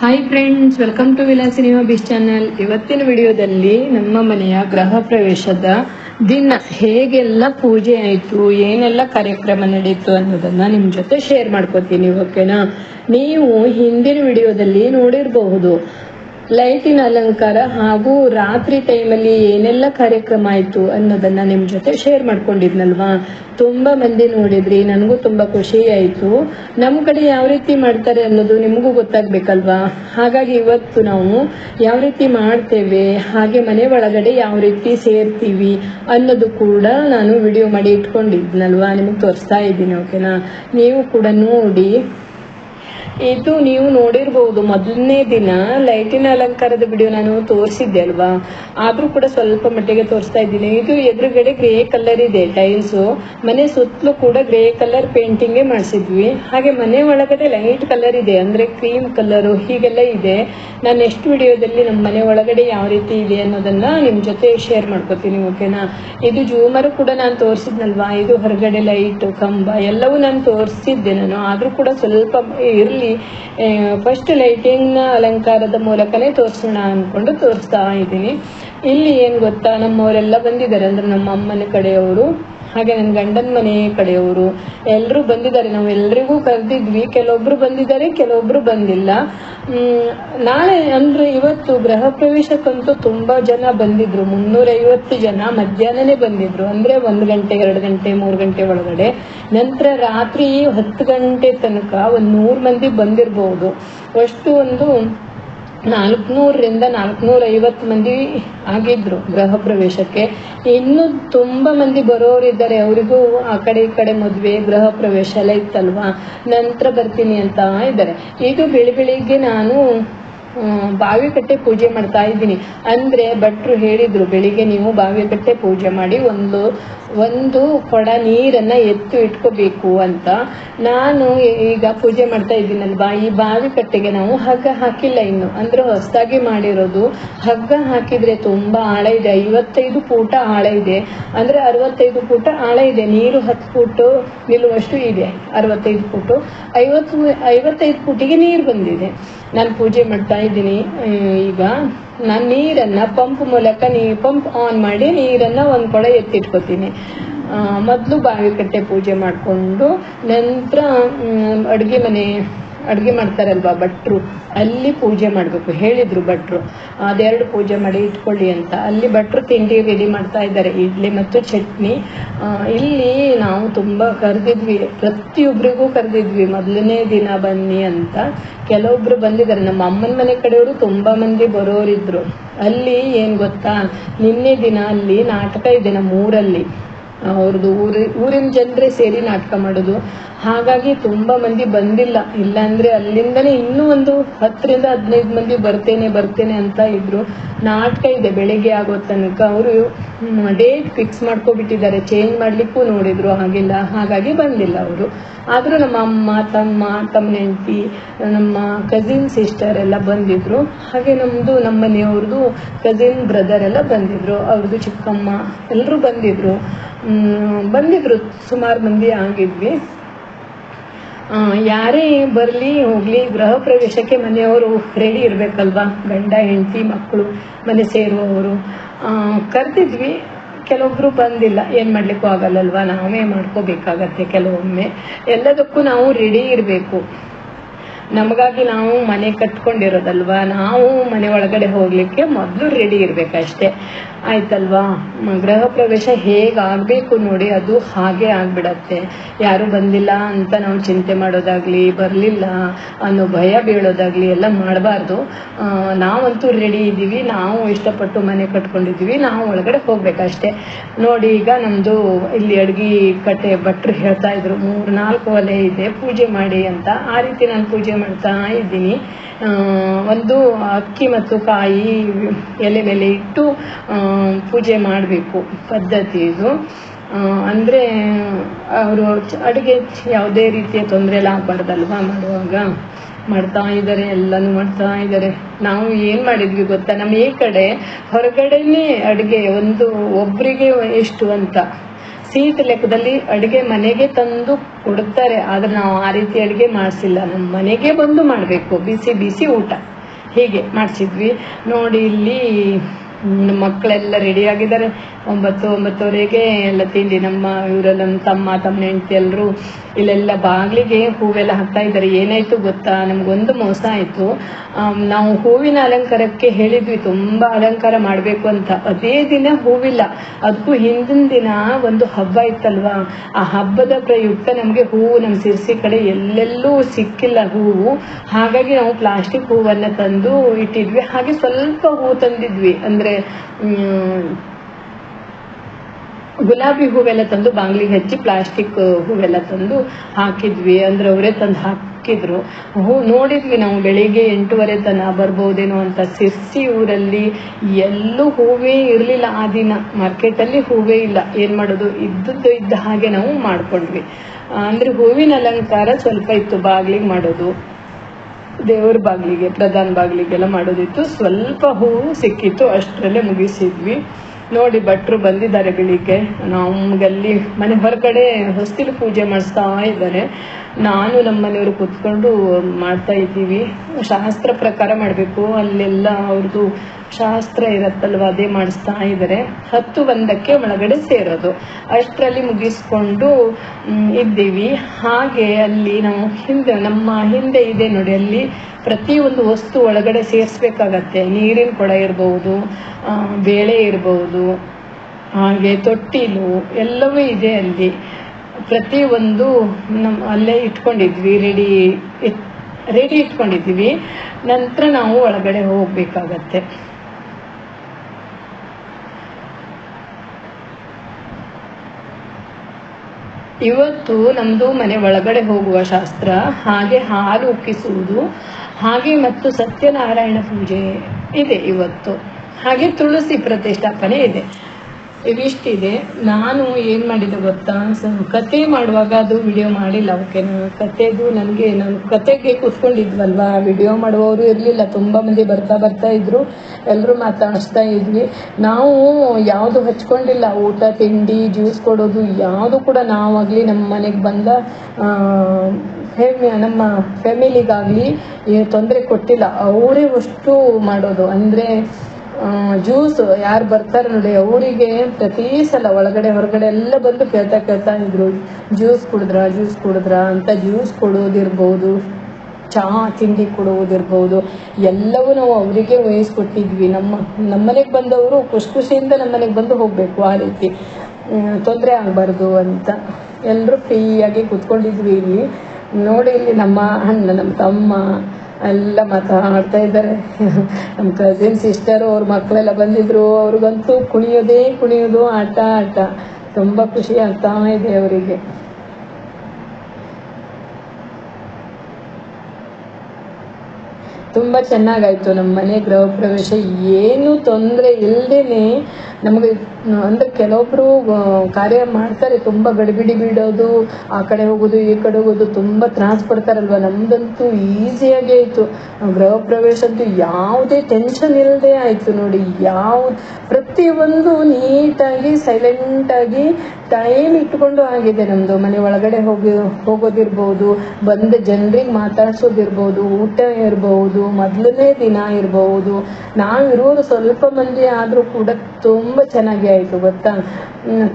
Hi friends welcome to ವಿಲಾಸಿನಿಮಾ ಬಿಸ್ channel ಇವತ್ತಿನ ವಿಡಿಯೋದಲ್ಲಿ ನಮ್ಮ ಮನೆಯ ಗೃಹ ಪ್ರವೇಶದ ದಿನ ಹೇಗೆಲ್ಲ ಪೂಜೆ ಆಯಿತು, ಏನೆಲ್ಲ ಕಾರ್ಯಕ್ರಮ ನಡೀತು ಅನ್ನೋದನ್ನ ನಿಮ್ಮ ಜೊತೆ ಶೇರ್ ಮಾಡ್ಕೋತೀನಿ ಓಕೆನಾ ನೀವು ಹಿಂದಿನ ವಿಡಿಯೋದಲ್ಲಿ ನೋಡಿರಬಹುದು. ಲೈಟಿನ ಅಲಂಕಾರ ಹಾಗೂ ರಾತ್ರಿ ಟೈಮಲ್ಲಿ ಏನೆಲ್ಲ ಕಾರ್ಯಕ್ರಮ ಆಯಿತು ಅನ್ನೋದನ್ನ ನಿಮ್ಮ ಜೊತೆ ಶೇರ್ ಮಾಡ್ಕೊಂಡಿದ್ನಲ್ವಾ? ತುಂಬ ಮಂದಿ ನೋಡಿದ್ರಿ, ನನಗೂ ತುಂಬ ಖುಷಿ ಆಯಿತು. ನಮ್ಮ ಕಡೆ ಯಾವ ರೀತಿ ಮಾಡ್ತಾರೆ ಅನ್ನೋದು ನಿಮಗೂ ಗೊತ್ತಾಗ್ಬೇಕಲ್ವಾ? ಹಾಗಾಗಿ ಇವತ್ತು ನಾವು ಯಾವ ರೀತಿ ಮಾಡ್ತೇವೆ, ಹಾಗೆ ಮನೆ ಒಳಗಡೆ ಯಾವ ರೀತಿ ಸೇರ್ತೀವಿ ಅನ್ನೋದು ಕೂಡ ನಾನು ವಿಡಿಯೋ ಮಾಡಿ ಇಟ್ಕೊಂಡಿದ್ನಲ್ವಾ? ನಿಮಗೆ ತೋರಿಸ್ತಾ ಇದ್ದೀನಿ ಓಕೆನಾ ನೀವು ಕೂಡ ನೋಡಿ. ಇದು ನೀವು ನೋಡಿರ್ಬೋದು, ಮೊದಲನೇ ದಿನ ಲೈಟಿನ ಅಲಂಕಾರದ ವಿಡಿಯೋ ನಾನು ತೋರಿಸಿದ್ದೆ ಅಲ್ವಾ? ಆದ್ರೂ ಕೂಡ ಸ್ವಲ್ಪ ಮಟ್ಟಿಗೆ ತೋರಿಸ್ತಾ ಇದ್ದೀನಿ. ಇದು ಎದುರುಗಡೆ ಗ್ರೇ ಕಲರ್ ಇದೆ ಟೈಲ್ಸು ಮನೆ ಸುತ್ತಲೂ ಕೂಡ ಗ್ರೇ ಕಲರ್ ಪೇಂಟಿಂಗ್ ಮಾಡಿಸಿದ್ವಿ. ಹಾಗೆ ಮನೆ ಒಳಗಡೆ ಲೈಟ್ ಕಲರ್ ಇದೆ, ಅಂದ್ರೆ ಕ್ರೀಮ್ ಕಲರು ಹೀಗೆಲ್ಲ ಇದೆ. ನಾನು ನೆಕ್ಸ್ಟ್ ವಿಡಿಯೋದಲ್ಲಿ ನಮ್ಮ ಮನೆ ಒಳಗಡೆ ಯಾವ ರೀತಿ ಇದೆ ಅನ್ನೋದನ್ನ ನಿಮ್ಮ ಜೊತೆ ಶೇರ್ ಮಾಡ್ಕೋತೀನಿ ಓಕೆನಾ ಇದು ಜೂಮರು ಕೂಡ ನಾನು ತೋರಿಸಿದ್ನಲ್ವಾ? ಇದು ಹೊರಗಡೆ ಲೈಟ್ ಕಂಬ ಎಲ್ಲವೂ ನಾನು ತೋರಿಸಿದ್ದೆ ನಾನು. ಆದ್ರೂ ಕೂಡ ಸ್ವಲ್ಪ ಇರಲಿ. ಫಸ್ಟ್ ಲೈಟಿಂಗ್ನ ಅಲಂಕಾರದ ಮೂಲಕನೇ ತೋರಿಸೋಣ ಅಂದ್ಕೊಂಡು ತೋರಿಸ್ತಾ ಇದ್ದೀನಿ. ಇಲ್ಲಿ ಏನು ಗೊತ್ತಾ? ನಮ್ಮವರೆಲ್ಲ ಬಂದಿದ್ದಾರೆ. ಅಂದ್ರೆ ನಮ್ಮ ಅಮ್ಮನ ಕಡೆಯವರು. ಹಾಗೆ ನನ್ನ ಗಂಡನ ಮನೆ ಕಡೆಯವರು ಎಲ್ಲರೂ ಬಂದಿದ್ದಾರೆ. ನಾವು ಎಲ್ರಿಗೂ ಕರೆದಿದ್ವಿ. ಕೆಲವೊಬ್ರು ಬಂದಿದ್ದಾರೆ, ಕೆಲವೊಬ್ರು ಬಂದಿಲ್ಲ. ನಾಳೆ ಅಂದ್ರೆ ಇವತ್ತು ಗೃಹ ಪ್ರವೇಶಕ್ಕಂತೂ ತುಂಬಾ ಜನ ಬಂದಿದ್ರು. ಮುನ್ನೂರೈವತ್ತು ಜನ ಮಧ್ಯಾಹ್ನನೇ ಬಂದಿದ್ರು. ಅಂದ್ರೆ ಒಂದು ಗಂಟೆ, ಎರಡು ಗಂಟೆ, ಮೂರು ಗಂಟೆ ಒಳಗಡೆ. ನಂತರ ರಾತ್ರಿ ಹತ್ತು ಗಂಟೆ ತನಕ ಒಂದು ನೂರು ಮಂದಿ ಬಂದಿರಬಹುದು ಅಷ್ಟು ಒಂದು ನಾಲ್ಕುನೂರರಿಂದ ನಾಲ್ಕನೂರ ಐವತ್ತು ಮಂದಿ ಆಗಿದ್ರು ಗೃಹ ಪ್ರವೇಶಕ್ಕೆ. ಇನ್ನು ತುಂಬಾ ಮಂದಿ ಬರೋರಿದ್ದಾರೆ. ಅವರಿಗೂ ಆ ಕಡೆ ಈ ಕಡೆ ಮದುವೆ, ಗೃಹ ಪ್ರವೇಶ ಎಲ್ಲ ಇತ್ತಲ್ವಾ? ನಂತರ ಬರ್ತೀನಿ ಅಂತ ಇದ್ದಾರೆ. ಇದು ಬೆಳಿ ಬೆಳಿಗ್ಗೆ ನಾನು ಬಾವಿ ಕಟ್ಟೆ ಪೂಜೆ ಮಾಡ್ತಾ ಇದ್ದೀನಿ. ಅಂದ್ರೆ ಭಟ್ರು ಹೇಳಿದ್ರು, ಬೆಳಿಗ್ಗೆ ನೀವು ಬಾವಿ ಕಟ್ಟೆ ಪೂಜೆ ಮಾಡಿ ಒಂದು ಒಂದು ಕೊಡ ನೀರನ್ನ ಎತ್ತು ಇಟ್ಕೋಬೇಕು ಅಂತ ನಾನು ಈಗ ಪೂಜೆ ಮಾಡ್ತಾ ಇದ್ದೀನಲ್ವಾ? ಈ ಬಾವಿ ಕಟ್ಟೆಗೆ ನಾವು ಹಗ್ಗ ಹಾಕಿಲ್ಲ ಇನ್ನು. ಅಂದ್ರೆ ಹೊಸದಾಗಿ ಮಾಡಿರೋದು ಹಗ್ಗ ಹಾಕಿದ್ರೆ ತುಂಬಾ ಆಳ ಇದೆ. ಐವತ್ತೈದು ಫೂಟ ಆಳ ಇದೆ. ಅಂದ್ರೆ ಅರವತ್ತೈದು ಫೂಟ ಆಳ ಇದೆ. ನೀರು ಹತ್ತು ಫೂಟು ನಿಲ್ಲುವಷ್ಟು ಇದೆ. ಅರವತ್ತೈದು ಫೂಟು ಐವತ್ತು ಐವತ್ತೈದು ಫೂಟಿಗೆ ನೀರು ಬಂದಿದೆ. ನಾನು ಪೂಜೆ ಮಾಡ್ತಾ ಇದ್ದೀನಿ. ಈಗ ನಾನು ನೀರನ್ನ ಪಂಪ್ ಮೂಲಕ ನೀ, ಪಂಪ್ ಆನ್ ಮಾಡಿ ನೀರನ್ನ ಒಂದು ಕೊಡ ಎತ್ತಿಟ್ಕೋತೀನಿ. ಮೊದಲು ಬಾವಿ ಕಟ್ಟೆ ಪೂಜೆ ಮಾಡಿಕೊಂಡು ನಂತರ ಅಡುಗೆ ಮನೆ ಅಡುಗೆ ಮಾಡ್ತಾರಲ್ವ ಭಟ್ರು? ಅಲ್ಲಿ ಪೂಜೆ ಮಾಡಬೇಕು. ಹೇಳಿದರು ಭಟ್ರು, ಅದೆರಡು ಪೂಜೆ ಮಾಡಿ ಇಟ್ಕೊಳ್ಳಿ ಅಂತ. ಅಲ್ಲಿ ಭಟ್ರು ತಿಂಡಿ ರೆಡಿ ಮಾಡ್ತಾ ಇದ್ದಾರೆ. ಇಡ್ಲಿ ಮತ್ತು ಚಟ್ನಿ. ಇಲ್ಲಿ ನಾವು ತುಂಬ ಕರೆದಿದ್ವಿ. ಪ್ರತಿಯೊಬ್ಬರಿಗೂ ಕರೆದಿದ್ವಿ. ಮೊದಲನೇ ದಿನ ಬನ್ನಿ ಅಂತ. ಕೆಲವೊಬ್ರು ಬಂದಿದ್ದಾರೆ. ನಮ್ಮ ಅಮ್ಮನ ಮನೆ ಕಡೆಯವರು ತುಂಬ ಮಂದಿ ಬರೋರಿದ್ರು. ಅಲ್ಲಿ ಏನು ಗೊತ್ತಾ? ನಿನ್ನೆ ದಿನ ಅಲ್ಲಿ ನಾಟಕ ಇದೆ ನಮ್ಮ ಊರಲ್ಲಿ ಅವ್ರದ್ದು ಊರಿ, ಊರಿನ ಜನರೇ ಸೇರಿ ನಾಟಕ ಮಾಡೋದು. ಹಾಗಾಗಿ ತುಂಬಾ ಮಂದಿ ಬಂದಿಲ್ಲ. ಇಲ್ಲಾಂದ್ರೆ ಅಲ್ಲಿಂದನೇ ಇನ್ನೂ ಒಂದು ಹತ್ತರಿಂದ ಹದಿನೈದು ಮಂದಿ ಬರ್ತೇನೆ ಬರ್ತೇನೆ ಅಂತ ಇದ್ರು. ನಾಟಕ ಇದೆ, ಬೆಳಿಗ್ಗೆ ಆಗೋ ತನಕ. ಅವರು ಡೇಟ್ ಫಿಕ್ಸ್ ಮಾಡ್ಕೊಬಿಟ್ಟಿದ್ದಾರೆ. ಚೇಂಜ್ ಮಾಡ್ಲಿಕ್ಕೂ ನೋಡಿದ್ರು ಹಾಗಿಲ್ಲ. ಹಾಗಾಗಿ ಬಂದಿಲ್ಲ ಅವರು. ಆದ್ರೂ ನಮ್ಮ ಅಮ್ಮ, ತಮ್ಮ ತಮ್ಮ ಹೆಂಡತಿ, ನಮ್ಮ ಕಸಿನ್ ಸಿಸ್ಟರ್ ಎಲ್ಲ ಬಂದಿದ್ರು. ಹಾಗೆ ನಮ್ದು, ನಮ್ಮ ಮನೆಯವ್ರದ್ದು ಕಸಿನ್ ಬ್ರದರ್ ಎಲ್ಲ ಬಂದಿದ್ರು. ಅವ್ರದ್ದು ಚಿಕ್ಕಮ್ಮ ಎಲ್ಲರೂ ಬಂದಿದ್ರು. ಬಂದಿದ್ರು ಸುಮಾರು ಮಂದಿ ಆಗಿದ್ವಿ. ಯಾರೇ ಬರಲಿ, ಹೋಗ್ಲಿ, ಗೃಹ ಪ್ರವೇಶಕ್ಕೆ ಮನೆಯವರು ರೆಡಿ ಇರಬೇಕಲ್ವಾ? ಗಂಡ, ಹೆಂಡತಿ, ಮಕ್ಕಳು, ಮನೆ ಸೇರುವವರು. ಕರೆದಿದ್ವಿ. ಕೆಲವೊಬ್ರು ಬಂದಿಲ್ಲ. ಏನು ಮಾಡ್ಲಿಕ್ಕೂ ಆಗಲ್ಲಲ್ವಾ? ನಾವೇ ಮಾಡ್ಕೋಬೇಕಾಗತ್ತೆ ಕೆಲವೊಮ್ಮೆ. ಎಲ್ಲದಕ್ಕೂ ನಾವು ರೆಡಿ ಇರಬೇಕು. ನಮಗಾಗಿ ನಾವು ಮನೆ ಕಟ್ಕೊಂಡಿರೋದಲ್ವಾ? ನಾವು ಮನೆ ಒಳಗಡೆ ಹೋಗ್ಲಿಕ್ಕೆ ಮೊದಲು ರೆಡಿ ಇರ್ಬೇಕಷ್ಟೇ. ಆಯ್ತಲ್ವಾ? ಗೃಹ ಪ್ರವೇಶ ಹೇಗಾಗಬೇಕು ನೋಡಿ ಅದು ಹಾಗೆ ಆಗ್ಬಿಡತ್ತೆ. ಯಾರು ಬಂದಿಲ್ಲ ಅಂತ ನಾವು ಚಿಂತೆ ಮಾಡೋದಾಗ್ಲಿ, ಬರಲಿಲ್ಲ ಅನ್ನೋ ಭಯ ಬೀಳೋದಾಗ್ಲಿ ಎಲ್ಲ ಮಾಡಬಾರ್ದು. ನಾವಂತೂ ರೆಡಿ ಇದ್ದೀವಿ, ನಾವು ಇಷ್ಟಪಟ್ಟು ಮನೆ ಕಟ್ಕೊಂಡಿದ್ದೀವಿ, ನಾವು ಒಳಗಡೆ ಹೋಗ್ಬೇಕಷ್ಟೇ. ನೋಡಿ, ಈಗ ನಮ್ಮದು ಇಲ್ಲಿ ಅಡ್ಗಿ ಕಟ್ಟೆ ಭಟ್ರು ಹೇಳ್ತಾ ಇದ್ರು ಮೂರು ನಾಲ್ಕು ಒಲೆ ಇದೆ, ಪೂಜೆ ಮಾಡಿ ಅಂತ. ಆ ರೀತಿ ನಾನು ಪೂಜೆ ಮಾಡ್ತಾ ಇದ್ದೀನಿ. ಒಂದು ಅಕ್ಕಿ ಮತ್ತು ಕಾಯಿ ಎಲೆ ಮೇಲೆ ಇಟ್ಟು ಪೂಜೆ ಮಾಡಬೇಕು. ಪದ್ಧತಿ ಇದು. ಅಂದ್ರೆ ಅವರು ಅಡುಗೆ ಯಾವುದೇ ರೀತಿಯ ತೊಂದರೆ ಎಲ್ಲ ಆಗಬಾರ್ದಲ್ವಾ ಮಾಡುವಾಗ? ಮಾಡ್ತಾ ಇದ್ದಾರೆ, ಎಲ್ಲನೂ ಮಾಡ್ತಾ ಇದ್ದಾರೆ. ನಾವು ಏನ್ ಮಾಡಿದ್ವಿ ಗೊತ್ತಾ? ನಮ್ಮ ಈ ಕಡೆ ಹೊರಗಡೆನೇ ಅಡುಗೆ ಒಂದು ಒಬ್ರಿಗೆ ಎಷ್ಟು ಅಂತ. ಸೀಟ್ ಲೆಕ್ಕದಲ್ಲಿ ಅಡಿಗೆ ಮನೆಗೆ ತಂದು ಕೊಡ್ತಾರೆ ಆದ್ರೆ ನಾವು ಆ ರೀತಿ ಅಡಿಗೆ ಮಾಡಿಸಿಲ್ಲ. ನಮ್ಮ ಮನೆಗೆ ಬಂದು ಮಾಡಬೇಕು. ಬಿಸಿ ಬಿಸಿ ಊಟ. ಹೀಗೆ ಮಾಡಿಸಿದ್ವಿ. ನೋಡಿ ಇಲ್ಲಿ ಮಕ್ಕಳೆಲ್ಲ ರೆಡಿ ಆಗಿದ್ದಾರೆ. ಒಂಬತ್ತು, ಒಂಬತ್ತುವರೆಗೆ ಎಲ್ಲ ತಿಂಡಿ ನಮ್ಮ ಇವರೆಲ್ಲ ನಮ್ಮ ತಮ್ಮ ತಮ್ಮ ಹೆಂಡತಿ ಎಲ್ಲರೂ ಇಲ್ಲೆಲ್ಲ ಬಾಗಿಲಿಗೆ ಹೂವೆಲ್ಲ ಹಾಕ್ತಾ ಇದ್ದಾರೆ. ಏನಾಯ್ತು ಗೊತ್ತಾ? ನಮಗೊಂದು ಮೋಸ ಆಯಿತು. ನಾವು ಹೂವಿನ ಅಲಂಕಾರಕ್ಕೆ ಹೇಳಿದ್ವಿ. ತುಂಬ ಅಲಂಕಾರ ಮಾಡಬೇಕು ಅಂತ. ಅದೇ ದಿನ ಹೂವಿಲ್ಲ. ಅದಕ್ಕೂ ಹಿಂದಿನ ದಿನ ಒಂದು ಹಬ್ಬ ಇತ್ತಲ್ವಾ? ಆ ಹಬ್ಬದ ಪ್ರಯುಕ್ತ ನಮಗೆ ಹೂವು ನಮ್ಮ ಸಿರ್ಸಿ ಕಡೆ ಎಲ್ಲೆಲ್ಲೂ ಸಿಕ್ಕಿಲ್ಲ ಹೂವು. ಹಾಗಾಗಿ ನಾವು ಪ್ಲಾಸ್ಟಿಕ್ ಹೂವನ್ನು ತಂದು ಇಟ್ಟಿದ್ವಿ. ಹಾಗೆ ಸ್ವಲ್ಪ ಹೂವು ತಂದಿದ್ವಿ. ಅಂದರೆ ಗುಲಾಬಿ ಹೂವೆಲ್ಲ ತಂದು ಬಾಗ್ಲಿಗೆ ಹಚ್ಚಿ ಪ್ಲಾಸ್ಟಿಕ್ ಹೂವೆಲ್ಲ ತಂದು ಹಾಕಿದ್ವಿ. ಅಂದ್ರೆ ಅವರೇ ತಂದು ಹಾಕಿದ್ರು. ಹೂ, ನೋಡಿದ್ವಿ ನಾವು ಬೆಳಿಗ್ಗೆ ಎಂಟೂವರೆ ತನ ಬರ್ಬೋದೇನೋ ಅಂತ. ಸಿರ್ಸಿ ಊರಲ್ಲಿ ಎಲ್ಲೂ ಹೂವೇ ಇರಲಿಲ್ಲ. ಆ ದಿನ ಮಾರ್ಕೆಟಲ್ಲಿ ಹೂವೇ ಇಲ್ಲ. ಏನು ಮಾಡೋದು? ಇದ್ದದ್ದು ಇದ್ದ ಹಾಗೆ ನಾವು ಮಾಡ್ಕೊಂಡ್ವಿ. ಅಂದರೆ ಹೂವಿನ ಅಲಂಕಾರ ಸ್ವಲ್ಪ ಇತ್ತು. ಬಾಗ್ಲಿಗೆ ಮಾಡೋದು, ದೇವ್ರ ಬಾಗಿಲಿಗೆ, ಪ್ರಧಾನ ಬಾಗಿಲಿಗೆಲ್ಲ ಮಾಡೋದಿತ್ತು. ಸ್ವಲ್ಪ ಹೂವು ಸಿಕ್ಕಿತ್ತು. ಅಷ್ಟರಲ್ಲೇ ಮುಗಿಸಿದ್ವಿ. ನೋಡಿ ಭಟ್ರು ಬಂದಿದ್ದಾರೆ ಬೆಳಿಗ್ಗೆ. ನಮ್ಗಲ್ಲಿ ಮನೆ ಹೊರಗಡೆ ಹೊಸ್ತಿಲು ಪೂಜೆ ಮಾಡಿಸ್ತಾ ಇದ್ದಾರೆ. ನಾನು ನಮ್ಮ ಮನೆಯವರು ಕೂತ್ಕೊಂಡು ಮಾಡ್ತಾ ಇದ್ದೀವಿ. ಶಾಸ್ತ್ರ ಪ್ರಕಾರ ಮಾಡಬೇಕು. ಅಲ್ಲೆಲ್ಲ ಅವ್ರದ್ದು ಶಾಸ್ತ್ರ ಇರತ್ತಲ್ವ, ಅದೇ ಮಾಡಿಸ್ತಾ ಇದ್ದಾರೆ. ಹತ್ತು ಒಂದಕ್ಕೆ ಒಳಗಡೆ ಸೇರೋದು. ಅಷ್ಟರಲ್ಲಿ ಮುಗಿಸ್ಕೊಂಡು ಇದ್ದೀವಿ. ಹಾಗೆ ಅಲ್ಲಿ ನಾವು ಹಿಂದೆ, ನಮ್ಮ ಹಿಂದೆ ಇದೆ ನೋಡಿ ಅಲ್ಲಿ. ಪ್ರತಿಯೊಂದು ವಸ್ತು ಒಳಗಡೆ ಸೇರಿಸ್ಬೇಕಾಗತ್ತೆ. ನೀರಿನ ಕೊಡ ಇರ್ಬೋದು ಆ, ಬೇಳೆ ಇರ್ಬೋದು ಹಾಗೆ ತೊಟ್ಟಿಲು ಎಲ್ಲವೂ ಇದೆ ಅಲ್ಲಿ. ಪ್ರತಿಯೊಂದು ನಮ್ಮ ಅಲ್ಲೇ ಇಟ್ಕೊಂಡಿದ್ವಿ ರೆಡಿ ರೆಡಿ ಇಟ್ಕೊಂಡಿದ್ವಿ. ನಂತರ ನಾವು ಒಳಗಡೆ ಹೋಗಬೇಕಾಗತ್ತೆ. ಇವತ್ತು ನಮ್ಮದು ಮನೆ ಒಳಗಡೆ ಹೋಗುವ ಶಾಸ್ತ್ರ ಹಾಗೆ ಹಾಲು ಉಕ್ಕಿಸುವುದು ಹಾಗೆ ಮತ್ತು ಸತ್ಯನಾರಾಯಣ ಪೂಜೆ ಇದೆ ಇವತ್ತು. ಹಾಗೆ ತುಳಸಿ ಪ್ರತಿಷ್ಠಾಪನೆ ಇದೆ. ಇವಿಷ್ಟಿದೆ ನಾನು ಏನು ಮಾಡಿದೆ ಗೊತ್ತಾ? ಸೊ ಕತೆ ಮಾಡುವಾಗ ಅದು ವಿಡಿಯೋ ಮಾಡಿಲ್ಲ. ಓಕೆ ಕತೆದು ನನಗೆ ನಾನು ಕತೆಗೆ ಕೂತ್ಕೊಂಡಿದ್ವಲ್ವಾ? ವಿಡಿಯೋ ಮಾಡುವವರು ಇರಲಿಲ್ಲ. ತುಂಬ ಮಂದಿ ಬರ್ತಾ ಬರ್ತಾ ಇದ್ರು. ಎಲ್ಲರೂ ಮಾತಾಡಿಸ್ತಾ ಇದ್ವಿ. ನಾವು ಯಾವುದು ಹಚ್ಕೊಂಡಿಲ್ಲ. ಊಟ, ತಿಂಡಿ ಜ್ಯೂಸ್ ಕೊಡೋದು ಯಾವುದು ಕೂಡ ನಾವಾಗಲಿ ನಮ್ಮ ಮನೆಗೆ ಬಂದ ನಮ್ಮ ಫ್ಯಾಮಿಲಿಗಾಗಲಿ ತೊಂದರೆ ಕೊಟ್ಟಿಲ್ಲ. ಅವರೇ ಅಷ್ಟು ಮಾಡೋದು. ಅಂದರೆ ಜ್ಯೂಸ್, ಯಾರು ಬರ್ತಾರೆ ನೋಡಿ, ಅವರಿಗೆ ಪ್ರತಿ ಸಲ ಒಳಗಡೆ ಹೊರಗಡೆ ಎಲ್ಲ ಬಂದು ಕೇಳ್ತಾ ಕೇಳ್ತಾ ಇದ್ರು, ಜ್ಯೂಸ್ ಕುಡಿದ್ರ ಜ್ಯೂಸ್ ಕುಡಿದ್ರ? ಅಂತ ಜ್ಯೂಸ್ ಕೊಡೋದಿರ್ಬೋದು ಚಹಾ ತಿಂಡಿ ಕೊಡುವುದಿರ್ಬೋದು ಎಲ್ಲವೂ ನಾವು ಅವರಿಗೆ ವಹಿಸ್ಕೊಟ್ಟಿದ್ವಿ ನಮ್ಮ, ನಮ್ಮನೆಗೆ ಬಂದವರು ಖುಷಿ ಖುಷಿಯಿಂದ ನಮ್ಮನೆಗೆ ಬಂದು ಹೋಗಬೇಕು ಆ ರೀತಿ. ತೊಂದರೆ ಆಗಬಾರ್ದು ಅಂತ ಎಲ್ಲರೂ ಫ್ರೀಯಾಗಿ ಕೂತ್ಕೊಂಡಿದ್ವಿ ಇಲ್ಲಿ. ನೋಡಿ ಇಲ್ಲಿ ನಮ್ಮ ಅಣ್ಣ, ನಮ್ಮ ತಮ್ಮ ಎಲ್ಲ ಮಾತಾಡ್ತಾ ಇದ್ದಾರೆ. ನಮ್ಮ ಕಸಿನ್ ಸಿಸ್ಟರು ಅವ್ರ ಮಕ್ಕಳೆಲ್ಲ ಬಂದಿದ್ರು. ಅವ್ರಿಗಂತೂ ಕುಣಿಯೋದೇ ಕುಣಿಯೋದು ಆಟ ಆಟ. ತುಂಬ ಖುಷಿ ಆಗ್ತಾ ಇದೆ ಅವರಿಗೆ. ತುಂಬ ಚೆನ್ನಾಗಾಯ್ತು. ನಮ್ಮ ಮನೆ ಗೃಹ ಪ್ರವೇಶ. ಏನು ತೊಂದರೆ ಇಲ್ಲದೇನೆ ನಮಗೆ, ಅಂದರೆ ಕೆಲವೊಬ್ಬರು ಕಾರ್ಯ ಮಾಡ್ತಾರೆ, ತುಂಬ ಗಡಿಬಿಡಿ ಬಿಡೋದು ಆ ಕಡೆ ಹೋಗೋದು, ಈ ಕಡೆ ಹೋಗೋದು, ತುಂಬ ತ್ರಾಸ ಪಡ್ತಾರಲ್ವ? ನಮ್ದಂತೂ ಈಸಿಯಾಗಿ ಆಯಿತು ಗೃಹ ಪ್ರವೇಶ ಅಂತೂ ಯಾವುದೇ ಟೆನ್ಷನ್ ಇಲ್ಲದೆ ಆಯಿತು ನೋಡಿ. ಯಾವ, ಪ್ರತಿಯೊಂದು ನೀಟಾಗಿ ಸೈಲೆಂಟಾಗಿ ಟೈಮ್ ಇಟ್ಕೊಂಡು ಆಗಿದೆ ನಮ್ಮದು ಮನೆ ಒಳಗಡೆ ಹೋಗಿ, ಹೋಗೋದಿರ್ಬೋದು, ಬಂದ ಜನರಿಗೆ ಮಾತಾಡ್ಸೋದಿರ್ಬೋದು, ಊಟ ಇರ್ಬೋದು, ಮೊದಲನೇ ದಿನ ಇರಬಹುದು ನಾವಿರೋರು ಸ್ವಲ್ಪ ಮಂದಿ ಆದರೂ ಕೂಡ ತುಂಬ ಚೆನ್ನಾಗಿ ಆಯಿತು ಗೊತ್ತಾ?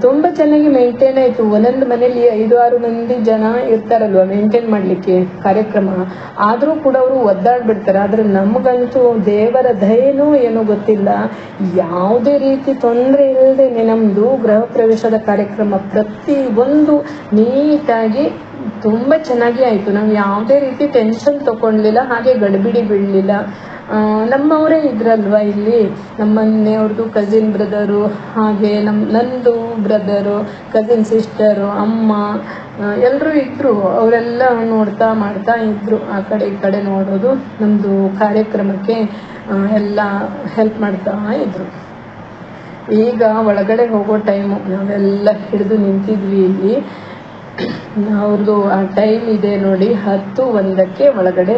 ತುಂಬ ಚೆನ್ನಾಗಿ ಮೇಂಟೈನ್ ಆಯಿತು. ಒಂದೊಂದು ಮನೇಲಿ ಐದು ಆರು ಮಂದಿ ಜನ ಇರ್ತಾರಲ್ವ ಮೇಂಟೈನ್ ಮಾಡಲಿಕ್ಕೆ ಕಾರ್ಯಕ್ರಮ? ಆದರೂ ಕೂಡ ಅವರು ಒದ್ದಾಡ್ಬಿಡ್ತಾರೆ. ಆದರೆ ನಮಗಂತೂ ದೇವರ ದಯನೂ ಏನೋ ಗೊತ್ತಿಲ್ಲ. ಯಾವುದೇ ರೀತಿ ತೊಂದರೆ ಇಲ್ಲದೇನೆ ನಮ್ಮದು ಗೃಹ ಪ್ರವೇಶದ ಕಾರ್ಯಕ್ರಮ ಪ್ರತಿ ಒಂದು ನೀಟಾಗಿ ತುಂಬ ಚೆನ್ನಾಗಿ ಆಯಿತು. ನಾವು ಯಾವುದೇ ರೀತಿ ಟೆನ್ಷನ್ ತಗೊಳ್ಲಿಲ್ಲ ಹಾಗೆ ಗಡಿಬಿಡಿ ಬೀಳಲಿಲ್ಲ. ನಮ್ಮವರೇ ಇದ್ರಲ್ವ ಇಲ್ಲಿ? ನಮ್ಮ ಮನೆಯವ್ರದ್ದು ಕಸಿನ್ ಬ್ರದರು ಹಾಗೆ ನಮ್ಮ ನಂದು ಬ್ರದರು ಕಸಿನ್ ಸಿಸ್ಟರು ಅಮ್ಮ ಎಲ್ಲರೂ ಇದ್ದರು ಅವರೆಲ್ಲ ನೋಡ್ತಾ ಮಾಡ್ತಾ ಇದ್ದರು ಆ ಕಡೆ ಈ ಕಡೆ ನೋಡೋದು. ನಮ್ಮದು ಕಾರ್ಯಕ್ರಮಕ್ಕೆ ಎಲ್ಲ ಹೆಲ್ಪ್ ಮಾಡ್ತಾ ಇದ್ದರು ಈಗ ಒಳಗಡೆ ಹೋಗೋ ಟೈಮು ನಾವೆಲ್ಲ ಹಿಡಿದು ನಿಂತಿದ್ವಿ ಇಲ್ಲಿ. ಅವ್ರದ್ದು ಆ ಟೈಮ್ ಇದೆ ನೋಡಿ, ಹತ್ತು ಒಂದಕ್ಕೆ ಒಳಗಡೆ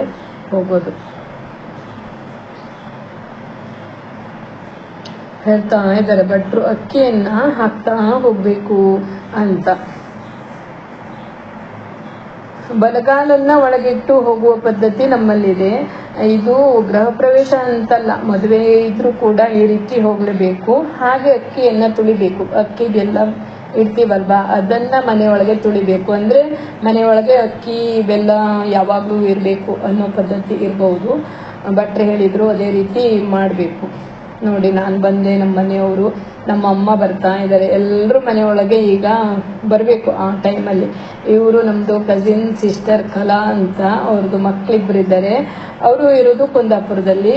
ಹೋಗೋದು. ಹೇಳ್ತಾ ಇದ್ದಾರೆ, ಭಟ್ರು, ಅಕ್ಕಿಯನ್ನ ಹಾಕ್ತಾ ಹೋಗ್ಬೇಕು ಅಂತ. ಬಲಗಾಲನ್ನ ಒಳಗಿಟ್ಟು ಹೋಗುವ ಪದ್ಧತಿ ನಮ್ಮಲ್ಲಿದೆ. ಇದು ಗೃಹ ಪ್ರವೇಶ ಅಂತಲ್ಲ ಮದುವೆ ಇದ್ರೂ ಕೂಡ ಈ ರೀತಿ ಹೋಗ್ಲೇಬೇಕು. ಹಾಗೆ ಅಕ್ಕಿಯನ್ನ ತುಳಿಬೇಕು. ಅಕ್ಕಿಗೆಲ್ಲ ಇಡ್ತೀವಲ್ವಾ? ಅದನ್ನ ಮನೆಯೊಳಗೆ ತುಳಿಬೇಕು. ಅಂದ್ರೆ ಮನೆಯೊಳಗೆ ಅಕ್ಕಿ, ಬೆಲ್ಲ ಯಾವಾಗಲೂ ಇರಬೇಕು ಅನ್ನೋ ಪದ್ಧತಿ ಇರಬಹುದು ಭಟ್ರು ಹೇಳಿದ್ರು ಅದೇ ರೀತಿ ಮಾಡಬೇಕು. ನೋಡಿ, ನಾನು ಬಂದೆ ನಮ್ಮ ಮನೆಯವರು, ನಮ್ಮ ಅಮ್ಮ ಬರ್ತಾ ಇದ್ದಾರೆ ಎಲ್ಲರೂ ಮನೆಯೊಳಗೆ ಈಗ ಬರಬೇಕು ಆ ಟೈಮಲ್ಲಿ. ಇವರು ನಮ್ಮದು ಕಸಿನ್ ಸಿಸ್ಟರ್ ಕಲಾ ಅಂತ ಅವ್ರದ್ದು ಮಕ್ಕಳಿಬ್ಬರು ಇದ್ದಾರೆ ಅವರು ಇರೋದು ಕುಂದಾಪುರದಲ್ಲಿ.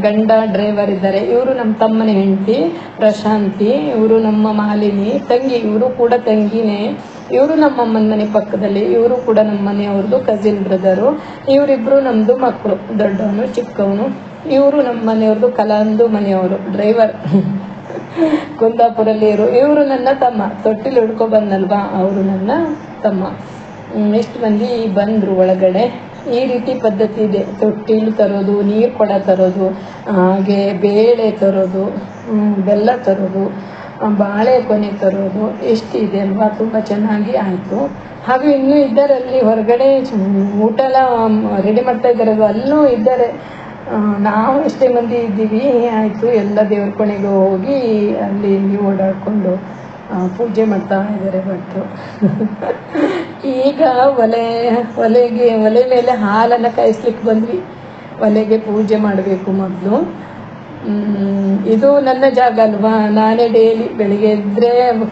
ಗಂಡ ಡ್ರೈವರ್ ಇದ್ದಾರೆ. ಇವರು ನಮ್ಮ ತಮ್ಮನ ಹೆಂಡತಿ, ಪ್ರಶಾಂತಿ, ಇವರು ನಮ್ಮ ಮಾಲಿನಿ, ತಂಗಿ, ಇವರು ಕೂಡ ತಂಗಿನೇ. ಇವರು ನಮ್ಮ ಅಮ್ಮನ ಮನೆ ಪಕ್ಕದಲ್ಲಿ, ಇವರು ಕೂಡ ನಮ್ಮ ಮನೆಯವ್ರದ್ದು ಕಸಿನ್ ಬ್ರದರು ಇವರಿಬ್ಬರು ನಮ್ಮದು ಮಕ್ಕಳು ದೊಡ್ಡವನು, ಚಿಕ್ಕವನು. ಇವರು ನಮ್ಮ ಮನೆಯವ್ರದ್ದು ಕಲಾಂದು ಮನೆಯವರು ಡ್ರೈವರ್ ಕುಂದಾಪುರಲ್ಲಿ ಇರು, ಇವರು ನನ್ನ ತಮ್ಮ. ತೊಟ್ಟಿಲ್ ಹಿಡ್ಕೊ ಬಂದಲ್ವಾ, ಅವರು ನನ್ನ ತಮ್ಮ. ಎಷ್ಟು ಮಂದಿ ಬಂದರು ಒಳಗಡೆ. ಈ ರೀತಿ ಪದ್ಧತಿ ಇದೆ. ತೊಟ್ಟಿಲು ತರೋದು, ನೀರು ಕೊಡ ತರೋದು, ಹಾಗೆ ಬೇಳೆ ತರೋದು ಬೆಲ್ಲ ತರೋದು, ಬಾಳೆ ಕೊನೆ ತರೋದು ಎಷ್ಟಿದೆ ಅಲ್ವಾ, ತುಂಬ ಚೆನ್ನಾಗಿ ಆಯಿತು. ಹಾಗೆ ಇನ್ನೂ ಇದ್ದಾರೆ ಅಲ್ಲಿ ಹೊರಗಡೆ ಊಟ ಎಲ್ಲ ರೆಡಿ ಮಾಡ್ತಾ ಇದ್ದಾರೆ. ಅಲ್ಲೂ ಇದ್ದಾರೆ. ನಾವು ಎಷ್ಟೇ ಮಂದಿ ಇದ್ದೀವಿ ಆಯಿತು, ಎಲ್ಲ ದೇವ್ರ ಕೊನೆಗೂ ಹೋಗಿ ಅಲ್ಲಿ ಇಲ್ಲಿ ಓಡಾಡಿಕೊಂಡು ಪೂಜೆ ಮಾಡ್ತಾ ಇದ್ದಾರೆ ಭಟ್ರು ಈಗ ಒಲೆ, ಒಲೆಗೆ, ಒಲೆ ಮೇಲೆ ಹಾಲನ್ನು ಕಾಯಿಸ್ಲಿಕ್ಕೆ ಬಂದ್ವಿ. ಒಲೆಗೆ ಪೂಜೆ ಮಾಡಬೇಕು ಮೊದಲು. ಇದು ನನ್ನ ಜಾಗ ಅಲ್ವಾ? ನಾನೇ ಡೈಲಿ ಬೆಳಿಗ್ಗೆ ಎದ್ದರೆ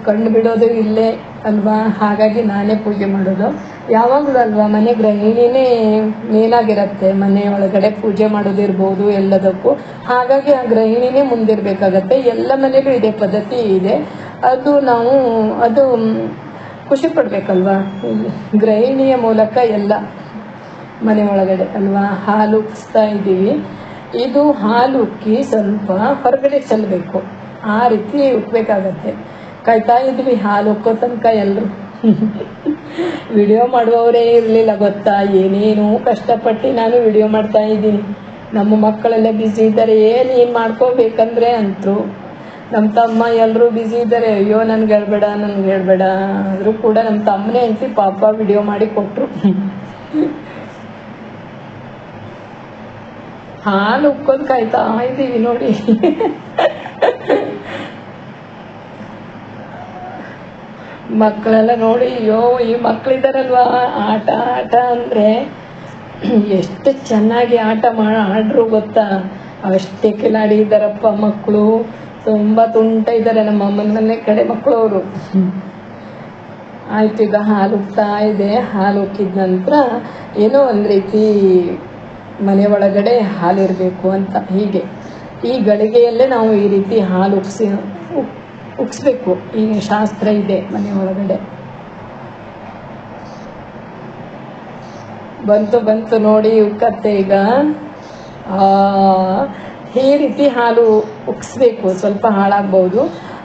ಕಣ್ಣು ಬಿಡೋದು ಇಲ್ಲೇ. ಅಲ್ವಾ? ಹಾಗಾಗಿ ನಾನೇ ಪೂಜೆ ಮಾಡೋದು. ಯಾವಾಗಲೂ ಅಲ್ವಾ, ಮನೆ ಗೃಹಿಣಿನೇ ಮೇಲಾಗಿರುತ್ತೆ, ಮನೆ ಒಳಗಡೆ ಪೂಜೆ ಮಾಡೋದಿರ್ಬೋದು ಎಲ್ಲದಕ್ಕೂ. ಹಾಗಾಗಿ ಆ ಗೃಹಿಣಿನೇ ಮುಂದಿರಬೇಕಾಗತ್ತೆ. ಎಲ್ಲ ಮನೇಲೂ ಇದೆ ಪದ್ಧತಿ ಇದೆ. ಅದು ನಾವು ಅದು ಖುಷಿ ಪಡ್ಬೇಕಲ್ವಾ? ಗೃಹಿಣಿಯ ಮೂಲಕ ಎಲ್ಲ ಮನೆ ಒಳಗಡೆ ಅಲ್ವಾ? ಹಾಲು ಉಕ್ಕಿಸ್ತಾ ಇದ್ದೀವಿ. ಇದು ಹಾಲು ಉಕ್ಕಿ ಸ್ವಲ್ಪ ಹೊರಗಡೆ ಚೆಲ್ಲಬೇಕು. ಆ ರೀತಿ ಉಕ್ಬೇಕಾಗತ್ತೆ ಕಾಯ್ತಾ ಇದ್ವಿ, ಹಾಲು ಒಕ್ಕೋ ತನಕ ಎಲ್ಲರೂ ವಿಡಿಯೋ ಮಾಡುವವರೇ ಇರಲಿಲ್ಲ ಗೊತ್ತಾ, ಏನೇನು ಕಷ್ಟಪಟ್ಟು ನಾನು ವಿಡಿಯೋ ಮಾಡ್ತಾ ಇದ್ದೀನಿ. ನಮ್ಮ ಮಕ್ಕಳೆಲ್ಲ ಬ್ಯುಸಿ ಇದ್ದಾರೆ, ಏನು ಏನು ಮಾಡ್ಕೋಬೇಕಂದ್ರೆ ಅಂತರು ನಮ್ಮ ತಮ್ಮ ಎಲ್ಲರೂ ಬ್ಯುಸಿ ಇದ್ದಾರೆ, ಅಯ್ಯೋ, ನನ್ಗೆ ಹೇಳ್ಬೇಡ ನನ್ಗೆ ಹೇಳ್ಬೇಡ ಆದರೂ ಕೂಡ ನಮ್ಮ ತಮ್ಮನೇ ಅನ್ಸಿ ಪಾಪ ವಿಡಿಯೋ ಮಾಡಿ ಕೊಟ್ಟರು ಹಾಲು ಉಕ್ಕೋದು ಕಾಯ್ತಾ ಇದ್ದೀವಿ ನೋಡಿ. ಮಕ್ಕಳೆಲ್ಲ ನೋಡಿ ಅಯ್ಯೋ ಈ ಮಕ್ಕಳಿದ್ದಾರಲ್ವಾ ಆಟ ಆಟ ಅಂದರೆ ಎಷ್ಟು ಚೆನ್ನಾಗಿ ಆಟ ಮಾಡ ಆಡ್ರು ಗೊತ್ತಾ? ಅಷ್ಟೇ ಕಿಲಾಡಿ ಇದ್ದಾರಪ್ಪ ಮಕ್ಕಳು. ತುಂಬ ತುಂಟ ಇದ್ದಾರೆ ನಮ್ಮ ಅಮ್ಮನ ಮನೆ ಕಡೆ ಮಕ್ಕಳು ಅವರು ಆಯ್ತು ಈಗ ಹಾಲು ಉಕ್ತಾ ಇದೆ. ಹಾಲು ಉಕ್ಕಿದ ನಂತರ ಏನೋ ಒಂದು ರೀತಿ ಮನೆ ಒಳಗಡೆ ಹಾಲಿರಬೇಕು ಅಂತ ಹೀಗೆ. ಈ ಗಳಿಗೆಯಲ್ಲೇ ನಾವು ಈ ರೀತಿ ಹಾಲು ಉಕ್ಸಿ ಉಕ್- ಈಗ ಶಾಸ್ತ್ರ ಇದೆ ಮನೆ ಒಳಗಡೆ. ಬಂತು ಬಂತು ನೋಡಿ ಉಕ್ಕತ್ತೆ ಈಗ. ಈ ರೀತಿ ಹಾಲು ಉಕ್ಸ್ಬೇಕು ಸ್ವಲ್ಪ ಹಾಳಾಗ್ಬೋದು.